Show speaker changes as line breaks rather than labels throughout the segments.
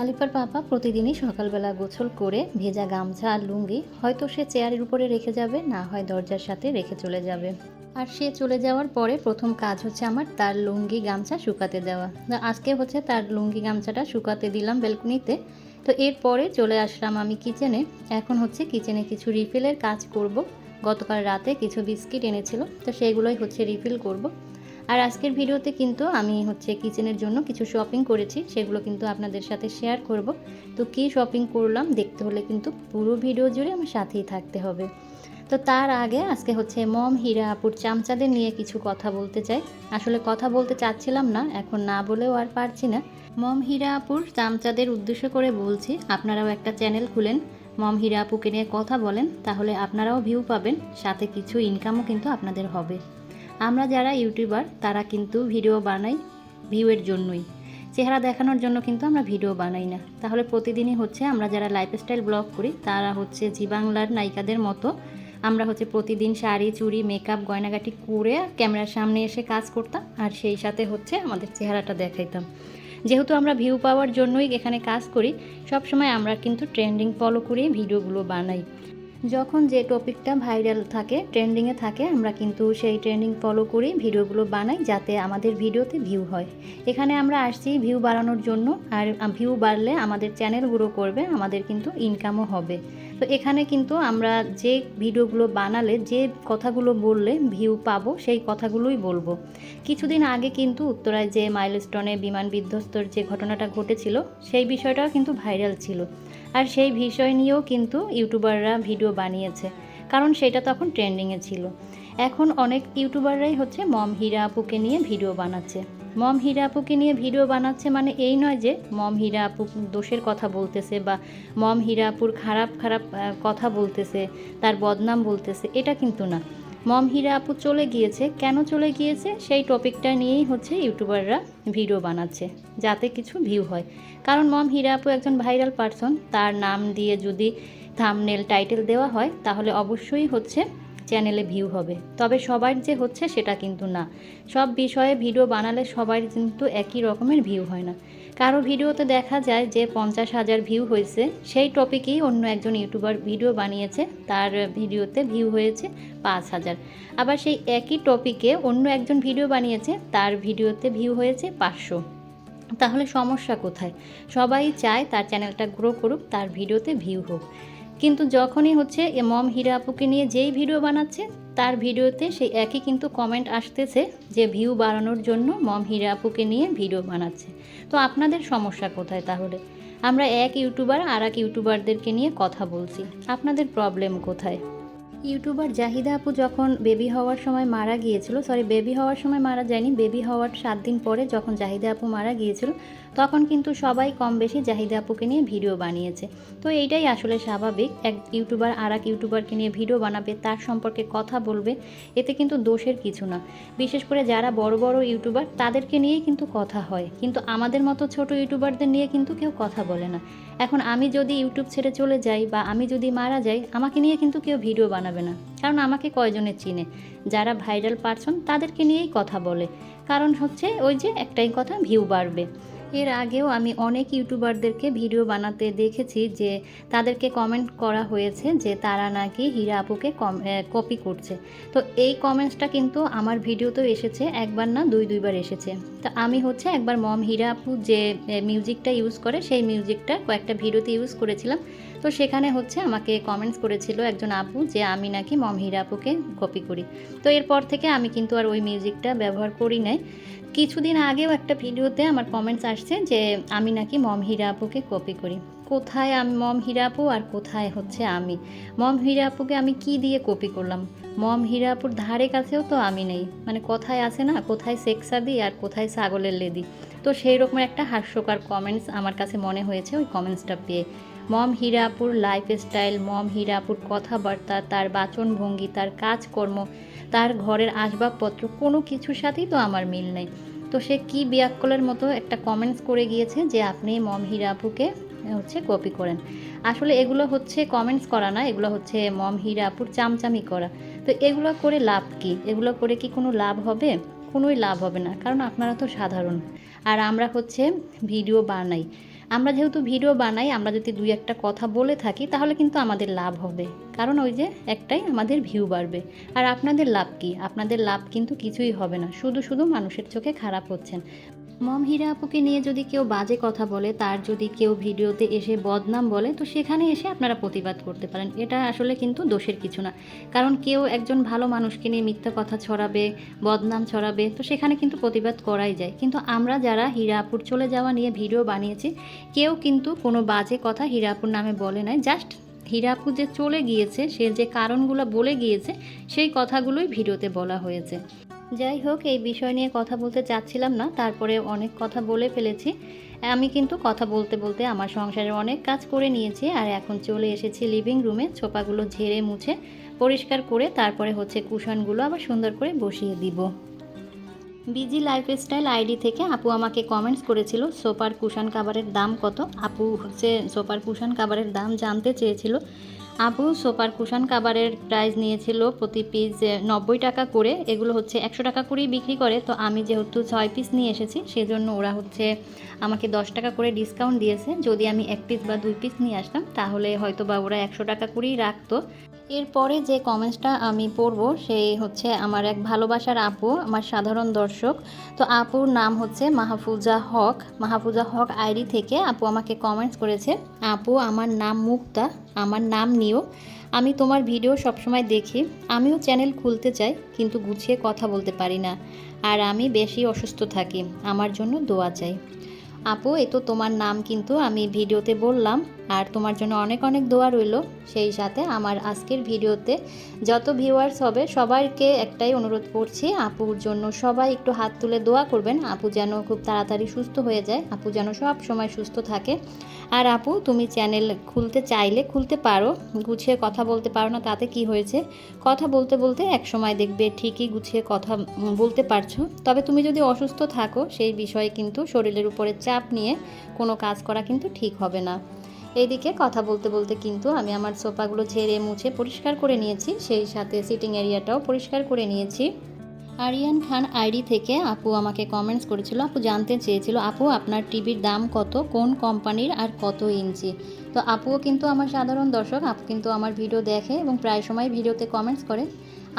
আলিফার পাপা প্রতিদিনই সকালবেলা গোছল করে ভেজা গামছা আর লুঙ্গি হয়তো সে চেয়ারের উপরে রেখে যাবে, না হয় দরজার সাথে রেখে চলে যাবে। আর সে চলে যাওয়ার পরে প্রথম কাজ হচ্ছে আমার তার লুঙ্গি গামছা শুকাতে দেওয়া। আজকে হচ্ছে তার লুঙ্গি গামছাটা শুকাতে দিলাম বেলকনিতে তো এরপরে চলে আসলাম আমি কিচেনে। এখন হচ্ছে কিচেনে কিছু রিফিলের কাজ করব। গতকাল রাতে কিছু বিস্কিট এনেছিল, তো সেগুলোই হচ্ছে রিফিল করব। আর আজকের ভিডিওতে কিন্তু আমি হচ্ছে কিচেনের জন্য কিছু শপিং করেছি, সেগুলো কিন্তু আপনাদের সাথে শেয়ার করব। তো কী শপিং করলাম দেখতে হলে কিন্তু পুরো ভিডিও জুড়ে আমার সাথেই থাকতে হবে। তো তার আগে আজকে হচ্ছে মম, হীরা, আপুর চামচাদের নিয়ে কিছু কথা বলতে চাই। আসলে কথা বলতে চাচ্ছিলাম না, এখন না বলেও আর পারছি না। মম, হীরা, আপুর চামচাদের উদ্দেশ্য করে বলছি, আপনারাও একটা চ্যানেল খুলেন, মম, হীরা, আপুকে নিয়ে কথা বলেন, তাহলে আপনারাও ভিউ পাবেন, সাথে কিছু ইনকামও কিন্তু আপনাদের হবে। আমরা যারা ইউটিউবার, তারা কিন্তু ভিডিও বানাই ভিউয়ের জন্যই। চেহারা দেখানোর জন্য কিন্তু আমরা ভিডিও বানাই না। তাহলে প্রতিদিনই হচ্ছে আমরা যারা লাইফস্টাইল ব্লগ করি, তারা হচ্ছে জি বাংলার নায়িকাদের মতো আমরা হচ্ছে প্রতিদিন শাড়ি, চুড়ি মেকআপ গয়নাগাটি করে ক্যামেরার সামনে এসে কাজ করতাম আর সেই সাথে হচ্ছে আমাদের চেহারাটা দেখাইতাম। যেহেতু আমরা ভিউ পাওয়ার জন্যই এখানে কাজ করি, সবসময় আমরা কিন্তু ট্রেন্ডিং ফলো করেই ভিডিওগুলো বানাই। যখন যে টপিকটা ভাইরাল থাকে, ট্রেন্ডিংয়ে থাকে, আমরা কিন্তু সেই ট্রেন্ডিং ফলো করি, ভিডিওগুলো বানাই যাতে আমাদের ভিডিওতে ভিউ হয়। এখানে আমরা আসছি ভিউ বাড়ানোর জন্য, আর ভিউ বাড়লে আমাদের চ্যানেল গ্রো করবে, আমাদের কিন্তু ইনকামও হবে। তো এখানে কিন্তু আমরা যে ভিডিওগুলো বানালে, যে কথাগুলো বললে ভিউ পাবো, সেই কথাগুলোই বলব। কিছুদিন আগে কিন্তু উত্তরায় যে মাইলস্টোনে বিমান বিধ্বস্তর যে ঘটনাটা ঘটেছিল, সেই বিষয়টাও কিন্তু ভাইরাল ছিল। আর সেই বিষয় নিয়েও কিন্তু ইউটিউবাররা ভিডিও বানিয়েছে, কারণ সেটা তখন ট্রেন্ডিংয়ে ছিল। এখন অনেক ইউটিউবাররাই হচ্ছে মম হীরা আপুকে নিয়ে ভিডিও বানাচ্ছে। মম হীরা আপুকে নিয়ে ভিডিও বানাচ্ছে মানে এই নয় যে মম হীরা আপু দোষের কথা বলতেছে বা মম হীরা আপুর খারাপ খারাপ কথা বলতেছে, তার বদনাম বলতেছে, এটা কিন্তু না। মম হীরা আপু চলে গিয়েছে। কেন চলে গিয়েছে? সেই টপিকটা নিয়েই হচ্ছে ইউটিউবাররা ভিডিও বানাচ্ছে, যাতে কিছু ভিউ হয়। কারণ মম হীরা আপু একজন ভাইরাল পারসন তার নাম দিয়ে যদি থামনেল টাইটেল দেওয়া হয়, তাহলে অবশ্যই হচ্ছে চ্যানেলে ভিউ হবে। তবে সবার যে হচ্ছে সেটা কিন্তু না। সব বিষয়ে ভিডিও বানালে সবার কিন্তু একই রকমের ভিউ হয় না। কারও ভিডিওতে দেখা যায় যে পঞ্চাশ হাজার ভিউ হয়েছে, সেই টপিকেই অন্য একজন ইউটিউবার ভিডিও বানিয়েছে, তার ভিডিওতে ভিউ হয়েছে পাঁচ হাজার। আবার সেই একই টপিকে অন্য একজন ভিডিও বানিয়েছে, তার ভিডিওতে ভিউ হয়েছে পাঁচশো। তাহলে সমস্যা কোথায়? সবাই চায় তার চ্যানেলটা গ্রো করুক, তার ভিডিওতে ভিউ হোক। কিন্তু যখনই হচ্ছে এ মম হীরা আপুকে নিয়ে যেই ভিডিও বানাচ্ছে, তার ভিডিওতে সেই একই কিন্তু কমেন্ট আসতেছে যে ভিউ বাড়ানোর জন্য মম হীরা আপুকে নিয়ে ভিডিও বানাচ্ছে। তো আপনাদের সমস্যা কোথায় তাহলে? আমরা এক ইউটিউবার আর এক ইউটিউবারদেরকে নিয়ে কথা বলছি। আপনাদের প্রবলেম কোথায়? ইউটিউবার জাহিদা আপু যখন বেবি হওয়ার সময় মারা গিয়েছিল সরি বেবি হওয়ার সময় মারা যায়নি বেবি হওয়ার সাত দিন পরে যখন জাহিদা আপু মারা গিয়েছিল তখন কিন্তু সবাই কম বেশি জাহিদা আপুকে নিয়ে ভিডিও বানিয়েছে। তো এইটাই আসলে স্বাভাবিক। এক ইউটিউবার আর এক ইউটিউবারকে নিয়ে ভিডিও বানাবে, তার সম্পর্কে কথা বলবে, এতে কিন্তু দোষের কিছু না। বিশেষ করে যারা বড় বড় ইউটিউবার, তাদেরকে নিয়েই কিন্তু কথা হয়। কিন্তু আমাদের মতো ছোট ইউটিউবারদের নিয়ে কিন্তু কেউ কথা বলে না। এখন আমি যদি ইউটিউব ছেড়ে চলে যাই বা আমি যদি মারা যাই, আমাকে নিয়ে কিন্তু কেউ ভিডিও বানাবে না। কারণ আমাকে কয়জনে চিনে? যারা ভাইরাল পারসন, তাদেরকে নিয়েই কথা বলে। কারণ হচ্ছে ওই যে একটাই কথা, ভিউ বাড়বে। এর আগেও আমি অনেক ইউটিউবারদেরকে ভিডিও বানাতে দেখেছি যে তাদেরকে কমেন্ট করা হয়েছে যে তারা নাকি হীরা আপুকে কপি করছে। তো এই কমেন্টসটা কিন্তু আমার ভিডিওতেও এসেছে, একবার না দুই, দুইবার এসেছে। তো আমি হচ্ছে একবার মম হীরা আপু যে মিউজিকটা ইউজ করে, সেই মিউজিকটা কয়েকটা ভিডিওতে ইউজ করেছিলাম। তো সেখানে হচ্ছে আমাকে কমেন্টস করেছিল একজন আপু যে আমি নাকি মম হীরা আপুকে কপি করি। তো এরপর থেকে আমি কিন্তু আর ওই মিউজিকটা ব্যবহার করি নাই। কিছুদিন আগেও একটা ভিডিওতে আমার কমেন্টস আসছে যে আমি নাকি মম হীরা আপুকে কপি করি। কোথায় আমি মম হীরা আপু আর কোথায় হচ্ছে আমি? মম হীরা আপুকে আমি কি দিয়ে কপি করলাম? মম হীরা আপুর ধারে কাছেও তো আমি নেই। মানে কোথায় আছে না? কোথায় সেক্সাদি আর কোথায় ছাগলের লেদি? তো সেই রকম একটা হাস্যকর কমেন্টস আমার কাছে মনে হয়েছে ওই কমেন্টসটা পেয়ে। মম হীরাপুর লাইফস্টাইল মম হীরাপুর কথাবার্তা, তার বাচনভঙ্গি, তার কাজকর্ম, তার ঘরের আসবাবপত্র, কোনো কিছুর সাথেই তো আমার মিল নেই। তো সে কি বিয়াক্কলের মতো একটা কমেন্টস করে গিয়েছে যে আপনি মম হীরাপুকে হচ্ছে কপি করেন। আসলে এগুলো হচ্ছে কমেন্টস করা না, এগুলো হচ্ছে মম হীরাপুর চামচামি করা। তো এগুলো করে লাভ কি? এগুলো করে কি কোনো লাভ হবে? কোনোই লাভ হবে না, কারণ আপনারা তো সাধারণ। আর আমরা হচ্ছে ভিডিও বানাই। আমরা যেহেতু ভিডিও বানাই, আমরা যদি দুই একটা কথা বলে থাকি, তাহলে কিন্তু আমাদের লাভ হবে। কারণ ওই যে একটাই আমাদের ভিউ বাড়বে। আর আপনাদের লাভ কি? আপনাদের লাভ কিন্তু কিছুই হবে না। শুধু শুধু মানুষের চোখে খারাপ হচ্ছেন। মম হীরা আপুকে নিয়ে যদি কেউ বাজে কথা বলে, তার যদি কেউ ভিডিওতে এসে বদনাম বলে, তো সেখানে এসে আপনারা প্রতিবাদ করতে পারেন। এটা আসলে কিন্তু দোষের কিছু না। কারণ কেউ একজন ভালো মানুষকে নিয়ে মিথ্যা কথা ছড়াবে, বদনাম ছড়াবে, তো সেখানে কিন্তু প্রতিবাদ করাই যায়। কিন্তু আমরা যারা হীরা আপুর চলে যাওয়া নিয়ে ভিডিও বানিয়েছি, কেউ কিন্তু কোনো বাজে কথা হীরা আপুর নামে বলে নাই। জাস্ট হীরাপুর যে চলে গিয়েছে, সে যে কারণগুলো বলে গিয়েছে, সেই কথাগুলোই ভিডিওতে বলা হয়েছে। যাই হোক, এই বিষয় নিয়ে কথা বলতে চাচ্ছিলাম না, তারপরে অনেক কথা বলে ফেলেছি। আমি কিন্তু কথা বলতে বলতে আমার সংসারের অনেক কাজ করে নিয়েছি আর এখন চলে এসেছি লিভিং রুমে ছোপাগুলো ঝেড়ে মুছে, পরিষ্কার করে তারপরে হচ্ছে কুশনগুলো আবার সুন্দর করে বসিয়ে দিব। বিজি লাইফস্টাইল আইডি থেকে আপু আমাকে কমেন্টস করেছিল সোপার কুশন কাভারের দাম কত? আপু হচ্ছে সোপার কুশন কাভারের দাম জানতে চেয়েছিল। আপু সোপার কুশান কাবারের প্রাইস নিয়েছিল প্রতি পিস নব্বই টাকা করে, এগুলো হচ্ছে একশো টাকা করেই বিক্রি করে। তো আমি যেহেতু ছয় পিস নিয়ে এসেছি, সেজন্য ওরা হচ্ছে আমাকে দশ টাকা করে ডিসকাউন্ট দিয়েছে। যদি আমি এক পিস বা দুই পিস নিয়ে আসতাম, তাহলে হয়তো বা ওরা একশো টাকা করেই রাখতো। এরপরে যে কমেন্টসটা আমি পড়ব সেই হচ্ছে আমার এক ভালোবাসার আপু, আমার সাধারণ দর্শক। তো আপুর নাম হচ্ছে মাহফুজা হক। মাহফুজা হক আইডি থেকে আপু আমাকে কমেন্টস করেছে, আপু, আমার নাম মুক্তা, আমার নাম নিও। আমি তোমার ভিডিও সবসময় দেখি। আমিও চ্যানেল খুলতে চাই, কিন্তু গুছিয়ে কথা বলতে পারি না। আর আমি বেশি অসুস্থ থাকি। আমার জন্য দোয়া চাই। আপু, এ তো তোমার নাম কিন্তু আমি ভিডিওতে বললাম। আর তোমার জন্য অনেক অনেক দোয়া রইল। সেই সাথে আমার আজকের ভিডিওতে যত ভিউয়ার্স হবে, সবাইকে একটাই অনুরোধ করছি, আপুর জন্য সবাই একটু হাত তুলে দোয়া করবেন। আপু যেন খুব তাড়াতাড়ি সুস্থ হয়ে যায়, আপু যেন সব সময় সুস্থ থাকে। আর আপু, তুমি চ্যানেল খুলতে চাইলে খুলতে পারো, গুছিয়ে কথা বলতে পারো না, তাতে কি হয়েছে? কথা বলতে বলতে এক সময় দেখবে ঠিকই গুছিয়ে কথা বলতে পারছ। তবে তুমি যদি অসুস্থ থাকো, সেই বিষয়ে কিন্তু শরীরের উপরে চাপ নিয়ে কোনো কাজ করা কিন্তু ঠিক হবে না। এইদিকে কথা বলতে বলতে কিন্তু আমি আমার সোফাগুলো ঝেড়ে মুছে পরিষ্কার করে নিয়েছি, সেই সাথে সিটিং এরিয়াটাও পরিষ্কার করে নিয়েছি। আরিয়ান খান আইডি থেকে আপু আমাকে কমেন্টস করেছিল, আপু জানতে চেয়েছিল, আপু আপনার টিভির দাম কত, কোন কোম্পানির আর কত ইঞ্চি? তো আপুও কিন্তু আমার সাধারণ দর্শক, আপু কিন্তু আমার ভিডিও দেখে এবং প্রায় সময় ভিডিওতে কমেন্টস করে।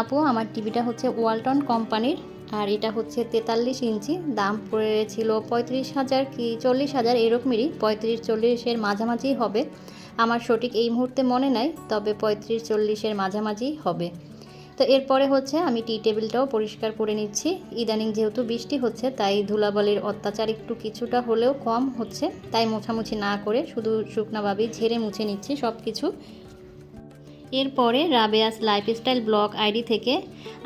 আপু, আমার টিভিটা হচ্ছে ওয়ালটন কোম্পানির আর এটা হচ্ছে তেতাল্লিশ ইঞ্চি, দাম পড়েছিল পঁয়ত্রিশ হাজার কি চল্লিশ হাজার এরকমেরই পঁয়ত্রিশ চল্লিশের মাঝামাঝি হবে। আমার সঠিক এই মুহূর্তে মনে নাই, তবে পঁয়ত্রিশ চল্লিশের মাঝামাঝি হবে। তো এরপরে হচ্ছে আমি টি টেবিলটাও পরিষ্কার করে নিচ্ছি। ইদানিং যেহেতু বৃষ্টি হচ্ছে, তাই ধুলাবালির অত্যাচার একটু কিছুটা হলেও কম হচ্ছে। তাই মোছামুছি না করে শুধু শুকনাভাবেই ঝেড়ে মুছে নিচ্ছি সব কিছু এরপরে রাবেয়াস লাইফস্টাইল ব্লগ আইডি থেকে,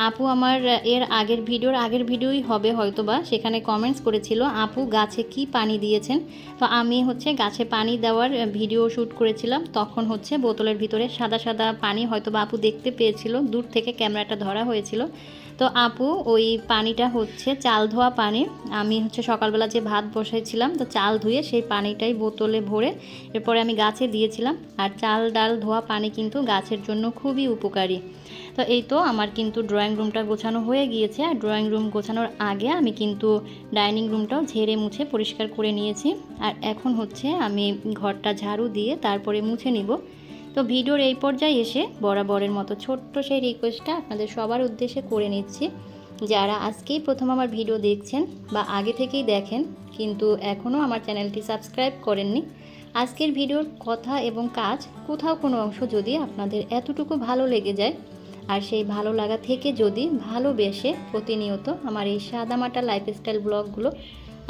আপু আমার, এর আগের ভিডিওর আগের ভিডিওই হবে হয়তোবা। সেখানে কমেন্টস করেছিল, আপু গাছে কি পানি দিয়েছেন? তো আমি হচ্ছে গাছে পানি দেওয়ার ভিডিও শ্যুট করেছিলাম। তখন হচ্ছে বোতলের ভিতরে সাদা সাদা পানি হয়তোবা আপু দেখতে পেয়েছিল। দূর থেকে ক্যামেরাটা ধরা হয়েছিল। তো আপু, ওই পানিটা হচ্ছে চাল ধোয়া পানি। আমি হচ্ছে সকালবেলা যে ভাত বসাইছিলাম, তো চাল ধুয়ে সেই পানিটাই বোতলে ভরে এরপরে আমি গাছে দিয়েছিলাম। আর চাল ডাল ধোয়া পানি কিন্তু গাছের জন্য খুবই উপকারী। তো এই তো আমার কিন্তু ড্রয়িং রুমটা গোছানো হয়ে গিয়েছে। আর ড্রয়িং রুম গোছানোর আগে আমি কিন্তু ডাইনিং রুমটাও ঝেড়ে মুছে পরিষ্কার করে নিয়েছি। আর এখন হচ্ছে আমি ঘরটা ঝাড়ু দিয়ে তারপরে মুছে নিব। তো ভিডিওর এই পর্যায়ে এসে বরাবরের মতো ছোট্ট সেই রিকোয়েস্টটা আপনাদের সবার উদ্দেশ্যে করে নিচ্ছি। যারা আজকেই প্রথম আমার ভিডিও দেখছেন বা আগে থেকেই দেখেন, কিন্তু এখনও আমার চ্যানেলটি সাবস্ক্রাইব করেননি, আজকের ভিডিওর কথা এবং কাজ কোথাও কোনো অংশ যদি আপনাদের এতটুকু ভালো লেগে যায়, আর সেই ভালো লাগা থেকে যদি ভালোবেসে প্রতিনিয়ত আমার এই সাদামাটা লাইফস্টাইল ব্লগগুলো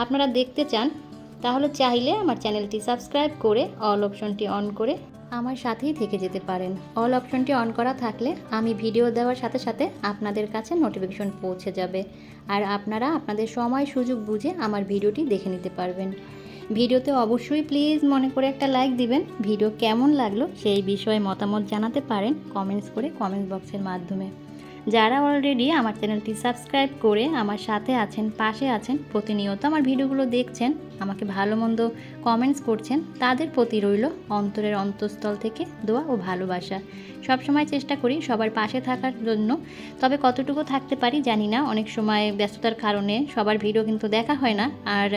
আপনারা দেখতে চান, তাহলে চাইলে আমার চ্যানেলটি সাবস্ক্রাইব করে অল অপশনটি অন করে আমার সাথেই থেকে যেতে পারেন। অল অপশনটি অন করা থাকলে আমি ভিডিও দেওয়ার সাথে সাথে আপনাদের কাছে নোটিফিকেশন পৌঁছে যাবে। আর আপনারা আপনাদের সময় সুযোগ বুঝে আমার ভিডিওটি দেখে নিতে পারবেন। ভিডিওতে অবশ্যই প্লিজ মনে করে একটা লাইক দিবেন। ভিডিও কেমন লাগল সেই বিষয়ে মতামত জানাতে পারেন কমেন্টস করে কমেন্ট বক্সের মাধ্যমে। যারা অলরেডি আমার চ্যানেলটি সাবস্ক্রাইব করে আমার সাথে আছেন, পাশে আছেন, প্রতিনিয়ত আমার ভিডিওগুলো দেখছেন আমাকে ভালো মন্দ কমেন্টস করছেন, তাদের প্রতি রইল অন্তরের অন্তঃস্থল থেকে দোয়া ও ভালোবাসা। সবসময় চেষ্টা করি সবার পাশে থাকার জন্য, তবে কতটুকু থাকতে পারি জানি না। অনেক সময় ব্যস্ততার কারণে সবার ভিডিও কিন্তু দেখা হয় না। আর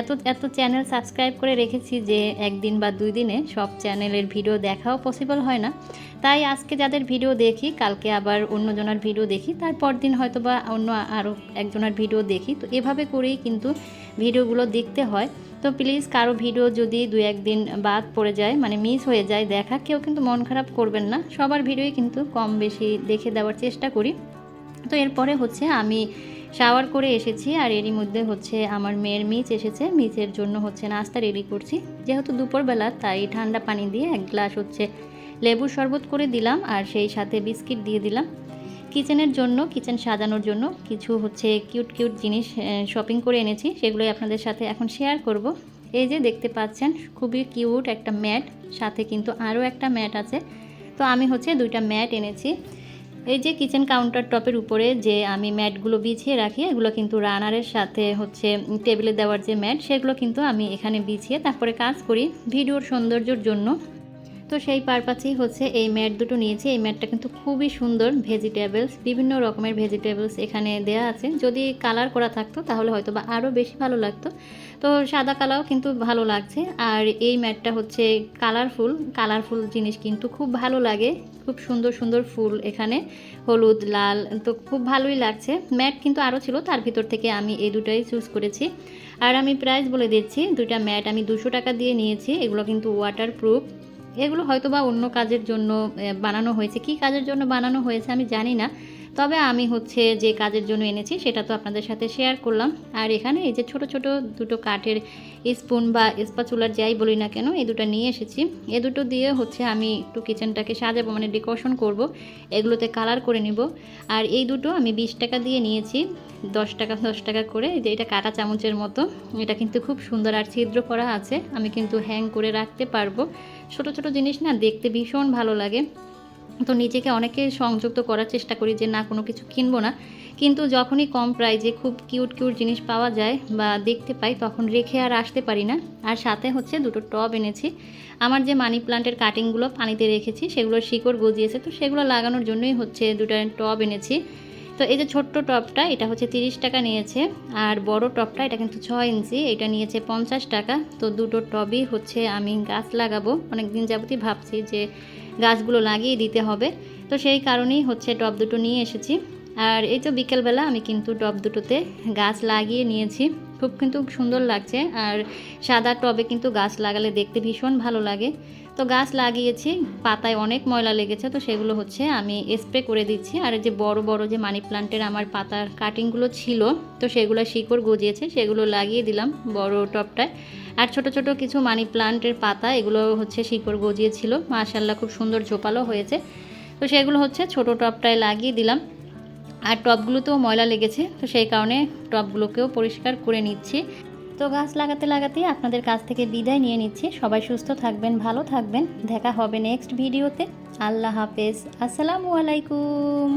এত এত চ্যানেল সাবস্ক্রাইব করে রেখেছি যে একদিন বা দুই দিনে সব চ্যানেলের ভিডিও দেখাও পসিবল হয় না। তাই আজকে যাদের ভিডিও দেখি, কালকে আবার অন্যজনের ভিডিও দেখি তারপর দিন হয়তো বা অন্য আরও একজনের ভিডিও দেখি। তো এভাবে করেই কিন্তু ভিডিওগুলো দেখতে হয়। তো প্লিজ কারও ভিডিও যদি দু একদিন বাদ পড়ে যায় মানে মিস হয়ে যায় দেখা, কেউ কিন্তু মন খারাপ করবেন না। সবার ভিডিওই কিন্তু কম বেশি দেখে দেওয়ার চেষ্টা করি। তো এরপরে হচ্ছে আমি শাওয়ার করে এসেছি আর এরই মধ্যে হচ্ছে আমার মেয়ের মিচ এসেছে। মিচের জন্য হচ্ছে নাস্তা রেডি করছি। যেহেতু দুপুরবেলা, তাই ঠান্ডা পানি দিয়ে এক গ্লাস হচ্ছে লেবুর শরবত করে দিলাম আর সেই সাথে বিস্কিট দিয়ে দিলাম। কিচেনের জন্য, কিচেন সাজানোর জন্য কিছু হচ্ছে কিউট কিউট জিনিস শপিং করে এনেছি। সেগুলোই আপনাদের সাথে এখন শেয়ার করব। এই যে দেখতে পাচ্ছেন, খুবই কিউট একটা ম্যাট, সাথে কিন্তু আরও একটা ম্যাট আছে। তো আমি হচ্ছে দুইটা ম্যাট এনেছি। এই যে কিচেন কাউন্টার টপের উপরে যে আমি ম্যাটগুলো বিছিয়ে রাখি, এগুলো কিন্তু রানারের সাথে হচ্ছে টেবিলে দেওয়ার যে ম্যাট, সেগুলো কিন্তু আমি এখানে বিছিয়ে তারপরে কাজ করি। ভিডিওর সৌন্দর্যের জন্য তো সেই পারপাসেই হচ্ছে এই ম্যাট দুটো নিয়েছি। এই ম্যাটটা কিন্তু খুবই সুন্দর ভেজিটেবলস, বিভিন্ন রকমের ভেজিটেবলস এখানে দেয়া আছে। যদি কালার করা থাকতো তাহলে হয়তো বা আরও বেশি ভালো লাগতো। তো সাদা কালারও কিন্তু ভালো লাগছে। আর এই ম্যাটটা হচ্ছে কালারফুল। কালারফুল জিনিস কিন্তু খুব ভালো লাগে। খুব সুন্দর সুন্দর ফুল এখানে। হলুদ, লাল, তো খুব ভালোই লাগছে। ম্যাট কিন্তু আরও ছিল, তার ভিতর থেকে আমি এই দুটাই চুজ করেছি। আর আমি প্রাইস বলে দিচ্ছি দুটা ম্যাট আমি দুশো টাকা দিয়ে নিয়েছি। এগুলো কিন্তু ওয়াটার প্রুফ এগুলো হয়তো বা অন্য কাজের জন্য বানানো হয়েছে। কি কাজের জন্য বানানো হয়েছে আমি জানি না। তবে আমি হচ্ছে যে কাজের জন্য এনেছি সেটা তো আপনাদের সাথে শেয়ার করলাম। আর এখানে এই যে ছোট ছোট দুটো কাঠের স্পুন বা স্পাচুলার যাই বলি না কেন, এই দুটো নিয়ে এসেছি। এ দুটো দিয়ে হচ্ছে আমি একটু কিচেনটাকে সাজাবো মানে ডেকোরেশন করব। এগুলোতে কালার করে নিব। আর এই দুটো আমি বিশ টাকা দিয়ে নিয়েছি। দশ টাকা দশ টাকা করে যে এটা কাটা চামচের মতো। এটা কিন্তু খুব সুন্দর আর ছিদ্র করা আছে। আমি কিন্তু হ্যাং করে রাখতে পারব। ছোট ছোট জিনিস না দেখতে ভীষণ ভালো লাগে। তো নিজেকে অনেকে সংযুক্ত করার চেষ্টা করি যে না, কোনো কিছু কিনবো না। কিন্তু যখনই কম প্রাইজে খুব কিউট কিউট জিনিস পাওয়া যায় বা দেখতে পাই, তখন রেখে আর আসতে পারি না। আর সাথে হচ্ছে দুটো টব এনেছি। আমার যে মানি প্লান্টের কাটিংগুলো পানিতে রেখেছি, সেগুলোর শিকড় গজিয়েছে। তো সেগুলো লাগানোর জন্যই হচ্ছে দুটো টব এনেছি। তো এই যে ছোট্ট টপটা, এটা হচ্ছে তিরিশ টাকা নিয়েছে। আর বড় টপটা, এটা কিন্তু ছয় ইঞ্চি, এটা নিয়েছে পঞ্চাশ টাকা। তো দুটো টবই হচ্ছে আমি গাছ লাগাবো। অনেক দিন যাবতই ভাবছি যে গাছগুলো লাগিয়ে দিতে হবে। তো সেই কারণেই হচ্ছে টব দুটো নিয়ে এসেছি। আর এই তো বিকেলবেলা আমি কিন্তু টব দুটোতে গাছ লাগিয়ে নিয়েছি। খুব কিন্তু সুন্দর লাগছে। আর সাদা টবে কিন্তু গাছ লাগালে দেখতে ভীষণ ভালো লাগে। তো গাছ লাগিয়েছি, পাতায় অনেক ময়লা লেগেছে, তো সেগুলো হচ্ছে আমি স্প্রে করে দিচ্ছি। আর যে বড় বড় যে মানি প্লান্টের আমার পাতার কাটিংগুলো ছিল, তো সেগুলো শিকড় গজিয়েছে, সেগুলো লাগিয়ে দিলাম বড় টবটায় আর ছোট ছোট কিছু মানি প্লান্টের পাতা, এগুলো হচ্ছে শিকড় গজিয়েছিল মাশাল্লাহ খুব সুন্দর ঝোপালো হয়েছে। তো সেগুলো হচ্ছে ছোট টবটায় লাগিয়ে দিলাম। আর টবগুলোতেও ময়লা লেগেছে, তো সেই কারণে টবগুলোকেও পরিষ্কার করে নিচ্ছি। তো গাছ লাগাতে লাগাতে আপনাদের কাছ থেকে বিদায় নিয়ে নিচ্ছি। সবাই সুস্থ থাকবেন, ভালো থাকবেন। দেখা হবে নেক্সট ভিডিওতে আল্লাহ হাফেজ। আসসালামু আলাইকুম।